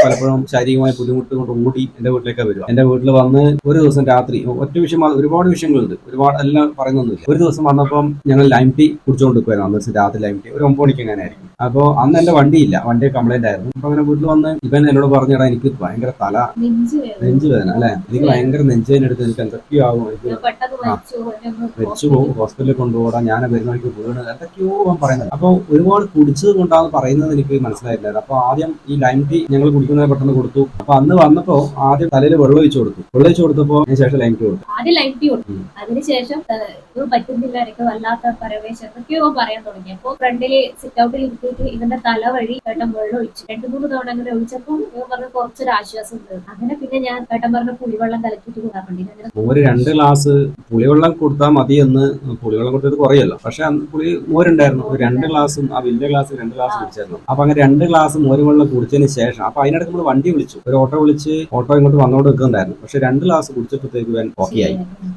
പലപ്പോഴും ശാരീരികമായ ബുദ്ധിമുട്ട് കൊണ്ട് ഓടി എന്റെ വീട്ടിലേക്ക് വരും എന്റെ വീട്ടിൽ വന്ന് ഒരു ദിവസം രാത്രി ഒറ്റ വിഷയം ഒരുപാട് വിഷയങ്ങളുണ്ട്. ഒരുപാട് എല്ലാം പറയുന്നൊന്നുമില്ല. ഒരു ദിവസം വന്നപ്പം ഞങ്ങൾ ലൈം ടീ കുടിച്ചുകൊണ്ട് നിൽക്കുമായിരുന്നു അന്ന് ദിവസം രാത്രി ലൈം ടീ ഒരു ഒമ്പത് മണിക്ക് അങ്ങനെ ആയിരിക്കും. അപ്പോൾ അന്ന് എന്റെ വണ്ടിയില്ല. വണ്ടി കംപ്ലൈന്റ് ആയിരുന്നു. അപ്പൊ അങ്ങനെ വീട്ടിൽ വന്ന് ഇവൻ എന്നോട് പറഞ്ഞിടാ എനിക്ക് ഭയങ്കര തല നെഞ്ച് വേദന. അല്ലെ? എനിക്ക് ഭയങ്കര നെഞ്ചുവേദന എടുത്ത് എനിക്ക് എന്തൊക്കെയോ ആകും എനിക്ക് മരിച്ചു പോകും ഹോസ്പിറ്റലിൽ കൊണ്ടുപോകാം ഞാൻ വരുന്ന വഴിക്ക് വീണ്. എന്തൊക്കെയോ പറയുന്നത്. അപ്പൊ ഒരുപാട് കുടിച്ചത് കൊണ്ടാണ് പറയുന്നത് എനിക്ക് മനസ്സിലായിട്ടില്ല അപ്പൊ ആദ്യം ഈ ലൈം ടീ ഞങ്ങൾ കുടിക്കുന്നത് പെട്ടെന്ന് കൊടുത്തു. അപ്പൊ അന്ന് വന്നപ്പോ ആദ്യം തലയിൽ വെള്ളം ഒഴിച്ചു കൊടുത്തു. വെള്ളം ഒഴിച്ചു കൊടുത്തപ്പോ അതിന് ശേഷം ലൈം ടീ കൊടുത്തു. ആദ്യം ലൈഫ് ടീ കൊടുത്തു. അതിനുശേഷം പറ്റുന്നില്ല. എനിക്ക് വല്ലാത്ത പരവേശം. എന്തൊക്കെയോ പറയാൻ തുടങ്ങി. അപ്പൊ ഫ്രണ്ടിൽ സിറ്റ് ഔട്ടിൽ ഇരുത്തിയിട്ട് ഇവന്റെ തല വഴി ഏട്ടൻ വെള്ളം ഒഴിച്ചു. രണ്ടു മൂന്ന് തവണ അങ്ങനെ ഒഴിച്ചപ്പോൾ ഇവൻ പറഞ്ഞ കുറച്ചൊരു ആശ്വാസം ഉണ്ട് അങ്ങനെ പിന്നെ ഞാൻ ഏട്ടൻ പറഞ്ഞ പുളിവെള്ളം കലക്കിട്ട് കൊടുക്കാറുണ്ട് ഒരു രണ്ട് ഗ്ലാസ് പുളിവെള്ളം കൊടുത്താൽ മതി എന്ന് പുളിവെള്ളം കൊടുത്തത് കുറയല്ലോ. പക്ഷെ പുളി മോരുണ്ടായിരുന്നു. രണ്ട് ഗ്ലാസ് ആ വലിയ ഗ്ലാസ് രണ്ട് ഗ്ലാസ് കുടിച്ചായിരുന്നു. അപ്പൊ അങ്ങനെ രണ്ട് ഗ്ലാസ് മോരുവെള്ളം കുടിച്ചതിന് ശേഷം അപ്പൊ അതിനിടയ്ക്ക് നമ്മൾ വണ്ടി വിളിച്ചു. ഒരു ഓട്ടോ വിളിച്ച് ഓട്ടോ ഇങ്ങോട്ട് വന്നോണ്ട് നിൽക്കുന്നുണ്ടായിരുന്നു. പക്ഷെ രണ്ട് ഗ്ലാസ് കുടിച്ചപ്പോഴത്തേക്ക് ഇവൻ ഓക്കെ ആയി.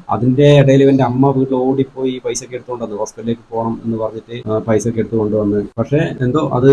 അതിന്റെ ഇടയിൽ ഇവന്റെ അമ്മ വീട്ടിൽ ഓടിപ്പോയി പൈസ ഒക്കെ എടുത്തുകൊണ്ട് വന്നു. ഹോസ്പിറ്റലിലേക്ക് പോകണം എന്ന് പറഞ്ഞിട്ട് പൈസ ഒക്കെ എടുത്തു കൊണ്ടുവന്ന് പക്ഷെ എന്തോ അത്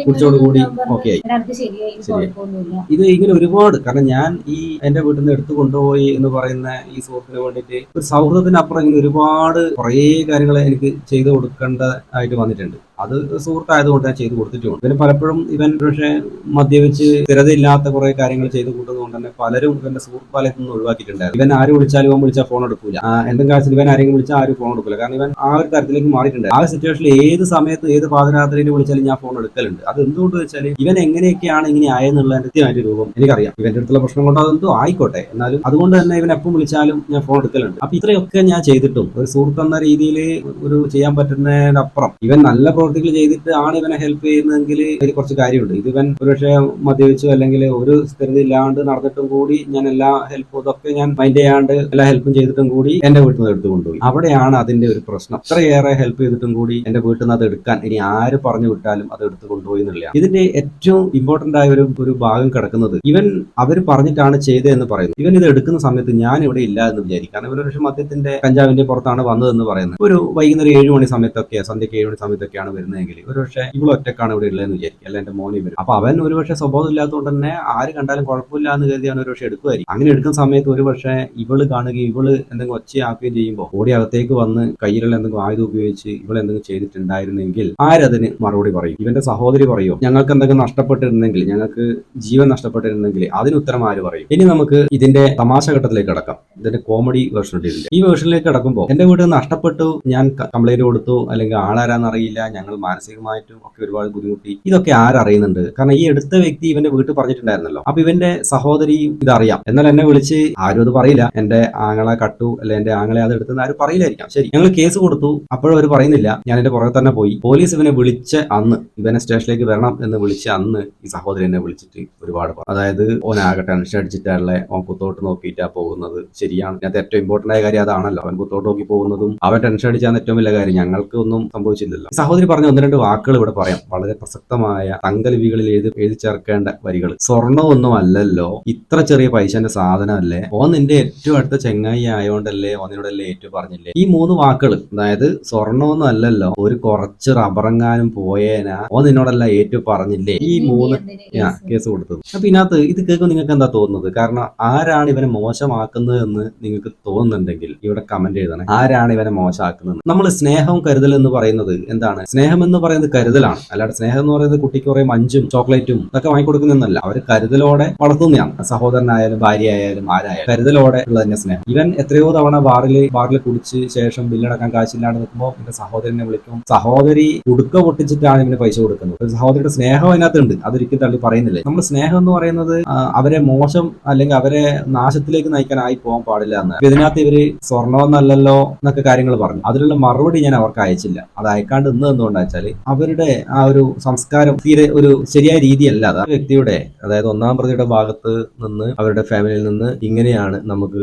കുടിച്ചോട് കൂടി ഓക്കെ ആയി. "എടാ, അത് ശരിയായി ഇനി ശരിയായി. കുഴപ്പമൊന്നുമില്ല. ഇത് ഇങ്ങനെ ഒരുപാട്. കാരണം ഞാൻ ഈ എന്റെ വീട്ടിൽ നിന്ന് എടുത്തു കൊണ്ടുപോയി എന്ന് പറയുന്ന ഈ സുഹൃത്തിന് വേണ്ടിയിട്ട് ഒരു സൗഹൃദത്തിനപ്പുറം ഇങ്ങനെ ഒരുപാട് കുറേ കാര്യങ്ങൾ എനിക്ക് ചെയ്തു കൊടുക്കേണ്ട ആയിട്ട് വന്നിട്ടുണ്ട്. അത് സുഹൃത്തായതുകൊണ്ട് ഞാൻ ചെയ്തു കൊടുത്തിട്ടുണ്ട്. ഇവന് പലപ്പോഴും ഇവൻ പക്ഷേ മദ്യപിച്ച് സ്ഥിരതയില്ലാത്ത കുറെ കാര്യങ്ങൾ ചെയ്തു കൂട്ടുന്നതുകൊണ്ട് തന്നെ പലരും ഇവന്റെ സുഹൃത്ത് പാലയത്തിൽ നിന്ന് ഒഴിവാക്കിയിട്ടുണ്ടായിരുന്നു. ഇവൻ ആര് വിളിച്ചാലും ഇവൻ വിളിച്ചാൽ ഫോൺ എടുക്കൂല. എന്തെങ്കിലും കാര്യത്തിൽ ഇവൻ ആരെങ്കിലും വിളിച്ചാൽ ആരും ഫോൺ എടുക്കില്ല കാരണം ഇവൻ ആ ഒരു തരത്തിലേക്ക് മാറിയിട്ടുണ്ട് ആ സിറ്റുവേഷനിൽ ഏത് സമയത്ത് ഏത് പാതിരാത്രിയിൽ വിളിച്ചാലും ഞാൻ ഫോൺ എടുക്കലുണ്ട്. അത് എന്തുകൊണ്ട് വെച്ചാൽ ഇവൻ എങ്ങനെയൊക്കെയാണ് ഇങ്ങനെ ആയെന്നുള്ള കൃത്യമായിട്ട് രൂപം എനിക്കറിയാം. ഇവന്റെ അടുത്തുള്ള പ്രശ്നം കൊണ്ട് അതെന്തോ ആയിക്കോട്ടെ. എന്നാലും അതുകൊണ്ട് തന്നെ ഇവൻ എപ്പം വിളിച്ചാലും ഞാൻ ഫോൺ എടുക്കലുണ്ട്. അപ്പൊ ഇത്രയൊക്കെ ഞാൻ ചെയ്തിട്ടും ഒരു സുഹൃത്ത് എന്ന രീതിയിൽ ഒരു ചെയ്യാൻ പറ്റുന്നതിനപ്പുറം ഇവൻ നല്ല പ്രവൃത്തികൾ ചെയ്തിട്ട് ആണ് ഇവനെ ഹെൽപ്പ് ചെയ്യുന്നതെങ്കിൽ അതിൽ കുറച്ച് കാര്യമുണ്ട്. ഇത് ഇവൻ ഒരുപക്ഷെ മദ്യപിച്ചു അല്ലെങ്കിൽ ഒരു സ്ഥിരത ഇല്ലാണ്ട് നടന്നിട്ടും കൂടി ഞാൻ എല്ലാ ഹെൽപ്പും ഇതൊക്കെ ഞാൻ മൈൻഡ് ചെയ്യാണ്ട് എല്ലാ ഹെൽപ്പും ചെയ്തിട്ടും കൂടി എന്റെ വീട്ടിൽ നിന്ന് എടുത്തു കൊണ്ടുപോയി. അവിടെയാണ് അതിന്റെ ഒരു പ്രശ്നം. ഇത്രയേറെ ഹെൽപ്പ് ചെയ്തിട്ടും കൂടി എന്റെ വീട്ടിൽ നിന്ന് അത് എടുക്കാൻ ഇനി ആര് പറഞ്ഞു വിട്ടാലും അത് എടുത്തു കൊണ്ടുപോയി എന്നുള്ള ഇതിന്റെ ഏറ്റവും ഇമ്പോർട്ടന്റ് ആയ ഒരു ഒരു ഭാഗം കിടക്കുന്നത് ഇവൻ അവർ പറഞ്ഞിട്ടാണ് ചെയ്തതെന്ന് പറയുന്നു ഇവൻ ഇത് എടുക്കുന്ന സമയത്ത് ഞാൻ ഇവിടെ ഇല്ല എന്ന് വിചാരിക്കും. കാരണം ഇവർ പക്ഷേ മദ്യത്തിന്റെ കഞ്ചാവിന്റെ പുറത്താണ് വന്നതെന്ന് പറയുന്നത്. ഒരു വൈകുന്നേരം ഏഴ് മണി സമയത്തൊക്കെ സന്ധ്യയ്ക്ക് ഏഴ് മണി സമയത്തൊക്കെയാണ് വരുന്നതെങ്കിൽ ഒരുപക്ഷെ ഇവിടെ ഒറ്റക്കാണ് ഇവിടെ ഉള്ളതെന്ന് വിചാരിക്കും. അല്ല എന്റെ മോനെ വരും അപ്പൊ അവൻ ഒരുപക്ഷെ സ്വഭാവം ഇല്ലാത്തതുകൊണ്ട് തന്നെ ആര് കണ്ടാലും കുഴപ്പമില്ല എന്ന് കരുതി അവൻ ഒരുപക്ഷെ എടുക്കുമായിരിക്കും. അങ്ങനെ എടുക്കുന്ന സമയത്ത് ഒരുപക്ഷെ ഇവൾ കാണുകയും ഇവൾ എന്തെങ്കിലും ഒച്ചയാക്കുകയും ചെയ്യുമ്പോൾ ഓടി അകത്തേക്ക് വന്ന് കയ്യിലുള്ള എന്തെങ്കിലും ആയുധം ഉപയോഗിച്ച് ഇവൾ എന്തെങ്കിലും ചെയ്തിട്ടുണ്ടായിരുന്നെങ്കിൽ ആരതിന് മറുപടി പറയും? ഇവന്റെ സഹോദരി പറയും? ഞങ്ങൾക്ക് എന്തെങ്കിലും നഷ്ടപ്പെട്ടിരുന്നെങ്കിൽ ഞങ്ങൾക്ക് ജീവൻ നഷ്ടപ്പെട്ടിരുന്നെങ്കിൽ അതിന് ഉത്തരം ആര് പറയും? ഇനി നമുക്ക് ഇതിന്റെ തമാശ ഘട്ടത്തിലേക്ക് കടക്കാം. ഇതിന്റെ കോമഡി വേർഷൻ ഈ വേർഷനിലേക്ക് കടക്കുമ്പോൾ എന്റെ വീട് നഷ്ടപ്പെട്ടു ഞാൻ കംപ്ലൈന്റ് കൊടുത്തു അല്ലെങ്കിൽ ആളാരാന്ന് അറിയില്ല ഞങ്ങൾ മാനസികമായിട്ടും ഒക്കെ ഒരുപാട് ബുദ്ധിമുട്ടി. ഇതൊക്കെ ആരറിയുന്നുണ്ട്? കാരണം ഈ എടുത്ത വ്യക്തി ഇവന്റെ വീട്ടിൽ പറഞ്ഞിട്ടുണ്ടായിരുന്നല്ലോ. അപ്പൊ ഇവന്റെ സഹോദരി ഇതറിയാം. എന്നാൽ എന്നെ വിളിച്ച് ആരും അത് പറയില്ല. എന്റെ ആങ്ങളെ കട്ടു അല്ലെ എന്റെ ആങ്ങളെ അത് എടുത്തെന്ന് ആരും പറയില്ലായിരിക്കാം. ശരി ഞങ്ങൾ കേസ് കൊടുത്തു. അപ്പോഴും അവർ പറയുന്നില്ല. ഞാൻ എന്റെ പുറകെ തന്നെ പോയി. പോലീസ് ഇവനെ വിളിച്ച അന്ന് ഇവനെ സ്റ്റേഷനിലേക്ക് വരണം എന്ന് വിളിച്ച അന്ന് ഈ സഹോദരി എന്നെ വിളിച്ചിട്ട് ഒരുപാട്. അതായത് ഓനാകെ ടെൻഷൻ അടിച്ചിട്ടാണല്ലേ ഓൻ കുത്തോട്ട് നോക്കിയിട്ടാ പോകുന്നത്. ശരിയാണ്. അതിനകത്ത് ഏറ്റവും ഇമ്പോർട്ടന്റ് ആയ കാര്യം അതാണല്ലോ. അവൻ കുത്തോട്ട് നോക്കി പോകുന്നതും അവൻ ടെൻഷൻ അടിച്ചാൽ ഏറ്റവും വലിയ കാര്യം. ഞങ്ങൾക്ക് ഒന്നും സംഭവിച്ചില്ലല്ലോ. സഹോദരി പറഞ്ഞ ഒന്ന് രണ്ട് വാക്കുകൾ ഇവിടെ പറയാം. വളരെ പ്രസക്തമായ തങ്കലിപികളിൽ എഴുതി എഴുതി ചേർക്കേണ്ട വരികൾ. സ്വർണമൊന്നും അല്ലല്ലോ. ഇത്ര ചെറിയ പൈസന്റെ സാധനമല്ലേ? ഓൻ നിന്റെ ഏറ്റവും അടുത്ത ചെങ്ങായി ആയതുകൊണ്ടല്ലേ ഓനിനോടല്ലേ ഏറ്റവും പറഞ്ഞില്ലേ? ഈ മൂന്ന് വാക്കുകൾ അതായത് സ്വർണമൊന്നും അല്ലല്ലോ ഒരു കുറച്ച് റബ്ബറങ്ങാനും പോയേനാ ഓ നിന്നോടല്ല ഏറ്റവും പറഞ്ഞില്ലേ? ഈ മൂന്ന് ഞാൻ കേസ്? കൊടുത്തത്. അപ്പൊ ഇതിനകത്ത് ഇത് കേൾക്കുമ്പോൾ നിങ്ങൾക്ക് എന്താ തോന്നുന്നത്? കാരണം ആരാണ് ഇവനെ മോശമാക്കുന്നത് എന്ന് നിങ്ങൾക്ക് തോന്നുന്നുണ്ടെങ്കിൽ ഇവിടെ കമന്റ് എഴുതണം. ആരാണ് ഇവനെ മോശമാക്കുന്നത്? നമ്മൾ സ്നേഹവും കരുതൽ എന്ന് പറയുന്നത് എന്താണ്? സ്നേഹം എന്ന് പറയുന്നത് കരുതലാണ്. അല്ലാതെ സ്നേഹം എന്ന് പറയുന്നത് കുട്ടിക്ക് കുറെ മഞ്ചും ചോക്ലേറ്റും ഇതൊക്കെ വാങ്ങിക്കൊടുക്കുന്നതല്ല അവർ കരുതലോടെ വളർത്തുന്നതാണ്. സഹോദരനായാലും ഭാര്യ ആയാലും ആരായാലും കരുതലോടെ ഉള്ള തന്നെ സ്നേഹം. ഇവൻ എത്രയോ തവണ ബാറിൽ ബാറിൽ കുടിച്ച് ശേഷം ബില്ലടക്കാൻ കാശില്ലാണ്ട് നിൽക്കുമ്പോൾ എന്റെ സഹോദരനെ വിളിക്കും. സഹോദരി ഉടുക്ക പൊട്ടിച്ചിട്ടാണ് ഇവന് പൈസ കൊടുക്കുന്നത്. ഒരു സഹോദരിയുടെ സ്നേഹം അതിനകത്തുണ്ട്. അതൊരിക്കലും തള്ളി പറയുന്നില്ലേ. നമ്മൾ സ്നേഹം എന്ന് പറയുന്നത് അവരെ മോശം അല്ലെങ്കിൽ അവരെ നാശത്തിലേക്ക് നയിക്കാനായി പോകാൻ പാടില്ല എന്ന്. ഇതിനകത്ത് ഇവർ സ്വർണമെന്നല്ലല്ലോ എന്നൊക്കെ കാര്യങ്ങൾ പറഞ്ഞു. അതിലുള്ള മറുപടി ഞാൻ അവർക്ക് അയച്ചില്ല. അത് അയക്കാണ്ട് ഇന്ന് എന്തുകൊണ്ടാ വെച്ചാൽ അവരുടെ ആ ഒരു സംസ്കാരം തീരെ ഒരു ശരിയായ രീതിയല്ല. അത് വ്യക്തിയുടെ അതായത് ഒന്നാം പ്രതിയുടെ ഭാഗത്ത് നിന്ന് അവരുടെ ഫാമിലിയിൽ നിന്ന് ഇങ്ങനെയാണ് നമുക്ക്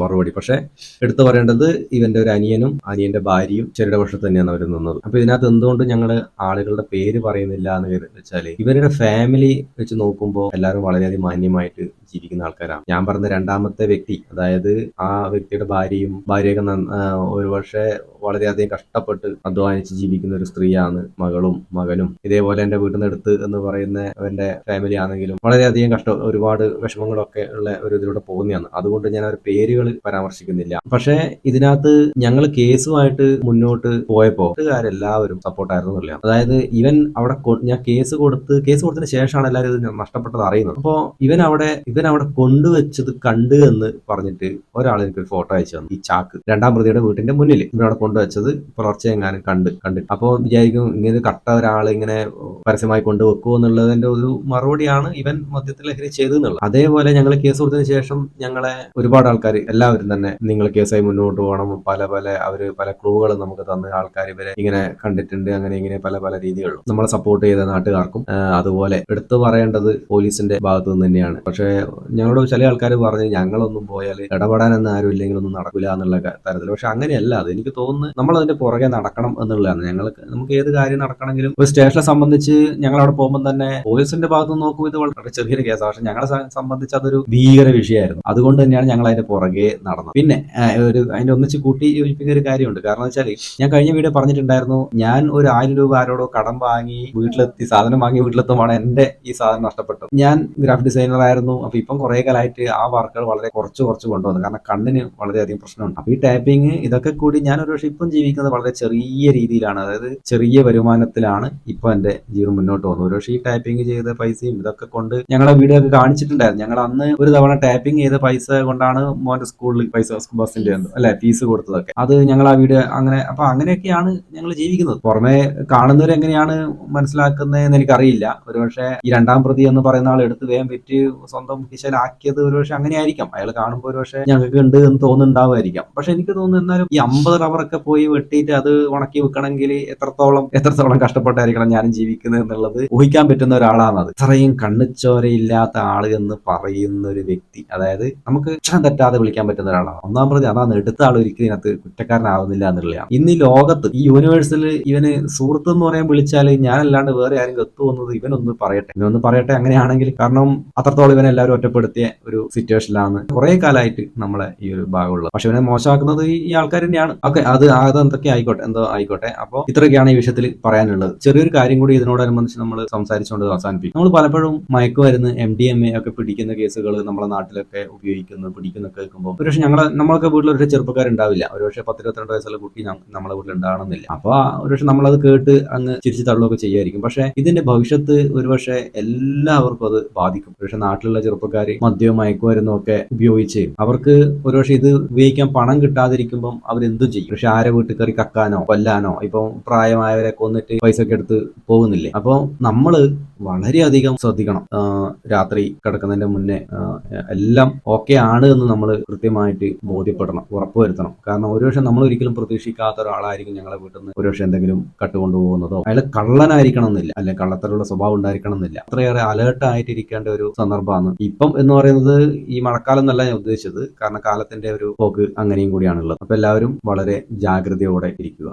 മറുപടി. പക്ഷെ എടുത്തു പറയേണ്ടത് ഇവന്റെ ഒരു അനിയനും അനിയന്റെ ഭാര്യയും ചെറിയുടെ പക്ഷത്ത് തന്നെയാണ് അവർ നിന്നത്. അപ്പൊ ഇതിനകത്ത് എന്തുകൊണ്ട് ഞങ്ങൾ ആളുകളുടെ പേര് പറയുന്നില്ല എന്ന് വെച്ചാൽ ഇവരുടെ ഫാമിലി വെച്ച് നോക്കുമ്പോൾ എല്ലാവരും വളരെയധികം മാന്യമായിട്ട് ജീവിക്കുന്ന ആൾക്കാരാണ്. ഞാൻ പറഞ്ഞ രണ്ടാമത്തെ വ്യക്തി അതായത് ആ വ്യക്തിയുടെ ഭാര്യയും ഭാര്യയൊക്കെ ഒരുപക്ഷെ വളരെയധികം കഷ്ടപ്പെട്ട് അധ്വാനിച്ച് ജീവിക്കുന്ന ഒരു സ്ത്രീയാണ് മകളും മകനും. ഇതേപോലെ എന്റെ വീട്ടിൽ നിന്ന് എടുത്ത് എന്ന് പറയുന്ന അവന്റെ ഫാമിലി ആണെങ്കിലും വളരെയധികം കഷ്ട ഒരുപാട് വിഷമങ്ങളൊക്കെ ഉള്ള ഒരു ഇതിലൂടെ പോകുന്നതാണ്. അതുകൊണ്ട് ഞാൻ അവർ പേരുകൾ പരാമർശിക്കുന്നില്ല. പക്ഷേ ഇതിനകത്ത് ഞങ്ങൾ കേസുമായിട്ട് മുന്നോട്ട് പോയപ്പോ എല്ലാവരും സപ്പോർട്ടായിരുന്നു എന്നുള്ളതാണ് അതായത് ഇവൻ അവിടെ ഞാൻ കേസ് കൊടുത്ത് കേസ് കൊടുത്തതിന് ശേഷമാണ് എല്ലാവരും ഇത് നഷ്ടപ്പെട്ടത് അറിയുന്നത്. അപ്പോ ഇവൻ അവിടെ ഇവൻ അവിടെ കൊണ്ടുവച്ചത് കണ്ട് എന്ന് പറഞ്ഞിട്ട് ഒരാൾ എനിക്ക് ഒരു ഫോട്ടോ അയച്ചു തന്നു. ഈ ചാക്ക്. രണ്ടാം പ്രതിയുടെ വീട്ടിന്റെ മുന്നിൽ ഇവരവിടെ കൊണ്ടുവച്ചത് പുലർച്ചെ എങ്ങാനും കണ്ട് കണ്ടിട്ട് അപ്പോൾ വിചാരിക്കും ഇങ്ങനെ കട്ട ഒരാൾ ഇങ്ങനെ പരസ്യമായി കൊണ്ടുവെക്കുമോ എന്നുള്ളതിന്റെ ഒരു മറുപടിയാണ് ഇവൻ മദ്യത്തിൽ ലഹരി ചെയ്തെന്നുള്ളത് അതേപോലെ ഞങ്ങൾ കേസ് കൊടുത്തതിന് ശേഷം ഞങ്ങളെ ഒരുപാട് ആൾക്കാർ എല്ലാവരും തന്നെ നിങ്ങൾ കേസായി മുന്നോട്ട് പോകണം. പല പല അവർ പല ക്ലൂകൾ നമുക്ക് തന്ന ആൾക്കാർ ഇവരെ ഇങ്ങനെ കണ്ടിട്ടുണ്ട്. അങ്ങനെ ഇങ്ങനെ പല പല രീതികളിലും. നമ്മളെ സപ്പോർട്ട് ചെയ്ത നാട്ടുകാർക്കും അതുപോലെ എടുത്തു പറയേണ്ടത് പോലീസിന്റെ ഭാഗത്തു നിന്ന് തന്നെയാണ്. പക്ഷേ ഞങ്ങളോട് ചില ആൾക്കാർ പറഞ്ഞ് ഞങ്ങളൊന്നും പോയാൽ ഇടപെടാനൊന്നും ആരും ഇല്ലെങ്കിൽ ഒന്നും നടക്കില്ല എന്നുള്ള തരത്തിൽ പക്ഷെ അങ്ങനെയല്ല അത്. എനിക്ക് തോന്നുന്നു നമ്മൾ അതിന്റെ പുറകെ നടക്കണം എന്നുള്ളതാണ്. ഞങ്ങൾക്ക് നമുക്ക് ഏത് കാര്യം നടക്കണമെങ്കിലും ഒരു സ്റ്റേഷനെ സംബന്ധിച്ച് ഞങ്ങൾ അവിടെ പോകുമ്പോൾ തന്നെ പോലീസിന്റെ ഭാഗത്ത് നോക്കുമ്പോൾ ഇത് വളരെ ചെറിയൊരു കേസാണ് പക്ഷെ ഞങ്ങളെ സംബന്ധിച്ച് അതൊരു ഭീകര വിഷയമായിരുന്നു. അതുകൊണ്ട് തന്നെയാണ് ഞങ്ങൾ അതിന്റെ പുറകെ നടന്നത്. പിന്നെ ഒരു അതിന്റെ ഒന്നിച്ച് കൂട്ടി യോജിപ്പിക്കുന്ന ഒരു കാര്യമുണ്ട്. കാരണം വെച്ചാൽ ഞാൻ കഴിഞ്ഞ വീഡിയോ പറഞ്ഞിട്ടുണ്ടായിരുന്നു ഞാൻ ഒരു ആയിരം രൂപ ആരോടോ കടം വാങ്ങി വീട്ടിലെത്തി സാധനം വാങ്ങി വീട്ടിലെത്തുമ്പോൾ എന്റെ ഈ സാധനം നഷ്ടപ്പെട്ടു ഞാൻ ഗ്രാഫിക് ഡിസൈനർ ആയിരുന്നു അപ്പൊ ഇപ്പം കുറെ കാലമായിട്ട് ആ വർക്കുകൾ വളരെ കുറച്ച് കുറച്ച് കൊണ്ടുവന്നു. കാരണം കണ്ണിന് വളരെയധികം പ്രശ്നമുണ്ട്. അപ്പൊ ഈ ടൈപ്പിംഗ് ഇതൊക്കെ കൂടി ഞാൻ ഒരു പക്ഷേ ഇപ്പം ജീവിക്കുന്നത് വളരെ ചെറിയ രീതിയിലാണ്. അതായത് ചെറിയ വരുമാനത്തിലാണ് ഇപ്പൊ എന്റെ ജീവിതം മുന്നോട്ട് പോകുന്നത്. ഒരു പക്ഷേ ഈ ടൈപ്പിംഗ് ചെയ്ത് പൈസയും ഇതൊക്കെ കൊണ്ട് ഞങ്ങളെ വീഡിയോ കാണിച്ചിട്ടുണ്ടായിരുന്നു. ഞങ്ങൾ അന്ന് ഒരു തവണ ടൈപ്പിംഗ് ചെയ്ത പൈസ കൊണ്ടാണ് മോന്റെ സ്കൂളിൽ പൈസ ബസ്സിന്റെ അല്ലെ ഫീസ് കൊടുത്തതൊക്കെ. അത് ഞങ്ങൾ ആ വീഡിയോ അങ്ങനെ അപ്പൊ അങ്ങനെയൊക്കെയാണ് ഞങ്ങൾ ജീവിക്കുന്നത്. പുറമെ കാണുന്നവരെങ്ങനെയാണ് മനസ്സിലാക്കുന്നതെന്ന് എനിക്കറിയില്ല. ഒരുപക്ഷെ ഈ രണ്ടാം പ്രതി എന്ന് പറയുന്ന ആൾ എടുത്ത് വേഗം വിറ്റ് സ്വന്തം കിശലാക്കിയത് ഒരുപക്ഷെ അങ്ങനെ ആയിരിക്കാം അയാൾ കാണുമ്പോൾ ഒരുപക്ഷെ ഞങ്ങൾക്ക് ഉണ്ട് എന്ന് തോന്നുന്നുണ്ടാവുമായിരിക്കാം. പക്ഷെ എനിക്ക് തോന്നുന്നു എന്നാലും ഈ അമ്പത് റബ്ബറൊക്കെ പോയി വെട്ടിയിട്ട് അത് ഉണക്കി വെക്കണമെങ്കിൽ എത്രത്തോളം എത്രത്തോളം കഷ്ടപ്പെട്ടായിരിക്കണം ഞാനും ജീവിക്കുന്നത് എന്നുള്ളത് ഊഹിക്കാൻ പറ്റുന്ന ഒരാളാണ് അത്. ഇത്രയും കണ്ണിച്ചോരയില്ലാത്ത ആൾ എന്ന് പറയുന്ന ഒരു വ്യക്തി അതായത് നമുക്ക് അക്ഷരം തെറ്റാതെ വിളിക്കാൻ പറ്റുന്ന ഒരാളാണ്. ഒന്നാം പ്രതി അതാണ് എടുത്ത ആൾ ഒരിക്കലും ഇതിനകത്ത് കുറ്റക്കാരനാവുന്നില്ല എന്നുള്ളതാണ്. ഇന്ന് ലോകത്ത് ഈ യൂണിവേഴ്സിൽ ഇവന് സുഹൃത്ത് എന്ന് പറയാൻ വിളിച്ചാൽ ഞാനല്ലാണ്ട് വേറെ ആരും എത്തുമെന്നത് ഇവനൊന്ന് പറയട്ടെ. ഇവനൊന്ന് പറയട്ടെ അങ്ങനെയാണെങ്കിൽ കാരണം അത്രത്തോളം ഇവനെ എല്ലാവരും ഒറ്റപ്പെടുത്തിയ ഒരു സിറ്റുവേഷനിലാണ് കുറെ കാലമായിട്ട് നമ്മളെ ഈ ഒരു ഭാഗമുള്ളത്. പക്ഷെ ഇവനെ മോശമാക്കുന്നത് ഈ- ആൾക്കാർ തന്നെയാണ്. ഓക്കെ അത് അത് എന്തൊക്കെ ആയിക്കോട്ടെ എന്തോ ആയിക്കോട്ടെ. അപ്പോൾ ഇത്രയൊക്കെയാണ് ഈ വിഷയത്തിൽ പറയാനുള്ളത്. ചെറിയൊരു കാര്യം കൂടി ഇതിനോടനുബന്ധിച്ച് നമ്മൾ സംസാരിച്ചുകൊണ്ട് അവസാനിപ്പിക്കും. നമ്മൾ പലപ്പോഴും മയക്കുമരുന്ന് എം ഡി എം എ ഒക്കെ പിടിക്കുന്ന കേസുകൾ നമ്മുടെ നാട്ടിലൊക്കെ ഉപയോഗിക്കുന്നു പിടിക്കുന്ന കേൾക്കുമ്പോൾ ഒരുപക്ഷെ ഞങ്ങളെ നമ്മളൊക്കെ വീട്ടിൽ ഒരു ചെറുപ്പക്കാരുണ്ടാവില്ല. ഒരുപക്ഷെ പത്തിരുപത്തിരണ്ട് വയസ്സുള്ള കുട്ടി നമ്മളെ വീട്ടിൽ ഉണ്ടാകണമെന്നില്ല അപ്പൊ ആ ഒരുപക്ഷെ നമ്മളത് കേട്ട് അങ്ങ് ചിരിച്ചു തള്ളുകയൊക്കെ ചെയ്യുമായിരിക്കും. പക്ഷെ ഇതിന്റെ ഭവിഷ്യത്ത് ഒരുപക്ഷെ എല്ലാവർക്കും അത് ബാധിക്കും. ഒരുപക്ഷെ നാട്ടിലുള്ള ചെറുപ്പക്കാർ മദ്യവും മയക്കുമരുന്നും ഒക്കെ ഉപയോഗിച്ച് അവർക്ക് ഒരുപക്ഷെ ഇത് ഉപയോഗിക്കാൻ പണം കിട്ടാതിരിക്കുമ്പം എന്തു ചെയ്യും? പക്ഷെ ആരെ വീട്ടിൽ കയറി കക്കാനോ കൊല്ലാനോ ഇപ്പം പ്രായമായവരെ കൊന്നിട്ട് പൈസ ഒക്കെ എടുത്ത് പോകുന്നില്ലേ? അപ്പോൾ നമ്മൾ വളരെയധികം ശ്രദ്ധിക്കണം. രാത്രി കിടക്കുന്നതിന്റെ മുന്നേ എല്ലാം ഓക്കെ ആണ് എന്ന് നമ്മൾ കൃത്യമായിട്ട് ബോധ്യപ്പെടണം ഉറപ്പുവരുത്തണം കാരണം ഒരുപക്ഷെ നമ്മൾ ഒരിക്കലും പ്രതീക്ഷിക്കാത്ത ഒരാളായിരിക്കും ഞങ്ങളെ വീട്ടിൽ നിന്ന് ഒരുപക്ഷെ എന്തെങ്കിലും കട്ടുകൊണ്ടുപോകുന്നതോ അയാൾ കള്ളനായിരിക്കണം എന്നില്ല അല്ലെങ്കിൽ കള്ളത്തരുള്ള സ്വഭാവം ഉണ്ടായിരിക്കണം എന്നില്ല അത്രയേറെ അലേർട്ട് ആയിട്ടിരിക്കേണ്ട ഒരു സന്ദർഭമാണ് ഇപ്പം എന്ന് പറയുന്നത് ഈ മഴക്കാലം എന്നല്ല ഞാൻ ഉദ്ദേശിച്ചത്. കാരണം കാലത്തിന്റെ ഒരു പോക്ക് അങ്ങനെയും കൂടിയാണുള്ളത്. അപ്പൊ എല്ലാവരും വളരെ ജാഗ്രതയോടെ ഇരിക്കുക.